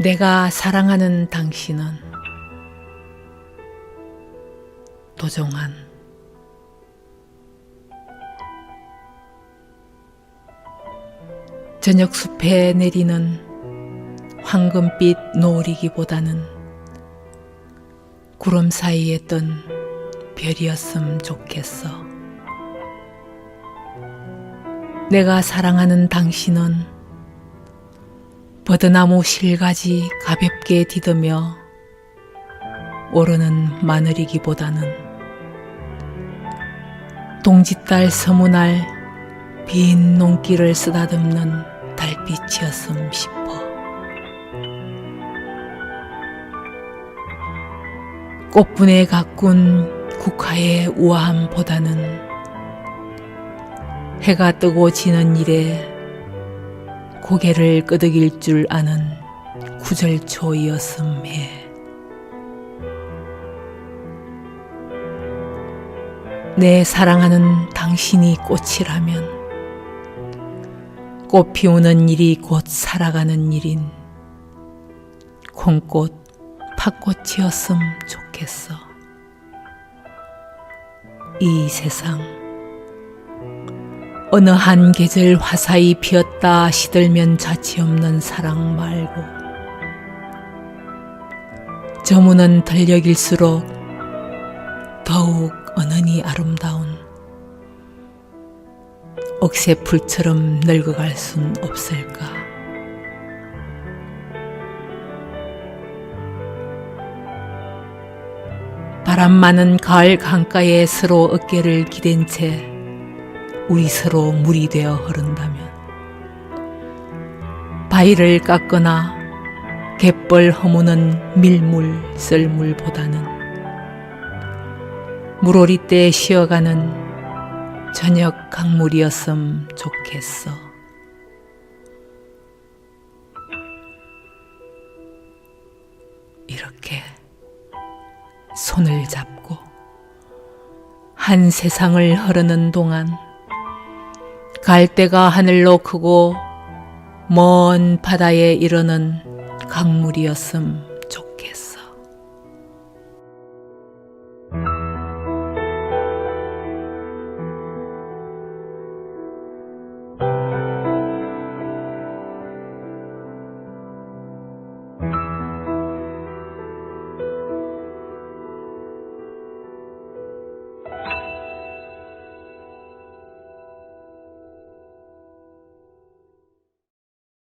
내가 사랑하는 당신은 도종한. 저녁 숲에 내리는 황금빛 노을이기보다는 구름 사이에 뜬 별이었음 좋겠어. 내가 사랑하는 당신은 버드나무 실가지 가볍게 디드며 오르는 마늘이기보다는 동짓달 서문할 빈 농길을 쓰다듬는 달빛이었음 싶어. 꽃분에 가꾼 국화의 우아함보다는 해가 뜨고 지는 일에 고개를 끄덕일 줄 아는 구절초이었음 해. 내 사랑하는 당신이 꽃이라면 꽃 피우는 일이 곧 살아가는 일인 콩꽃, 팥꽃이었음 좋 겠어. 이 세상 어느 한 계절 화사히 피었다 시들면 자취 없는 사랑 말고 저무는 달력일수록 더욱 어느니 아름다운 억새 풀처럼 늙어갈 순 없을까 바람 많은 가을 강가에 서로 어깨를 기댄 채 우리 서로 물이 되어 흐른다면 바위를 깎거나 갯벌 허무는 밀물 썰물보다는 물오리 때 쉬어가는 저녁 강물이었음 좋겠어. 이렇게 손을 잡고 한 세상을 흐르는 동안 갈대가 하늘로 크고 먼 바다에 이르는 강물이었음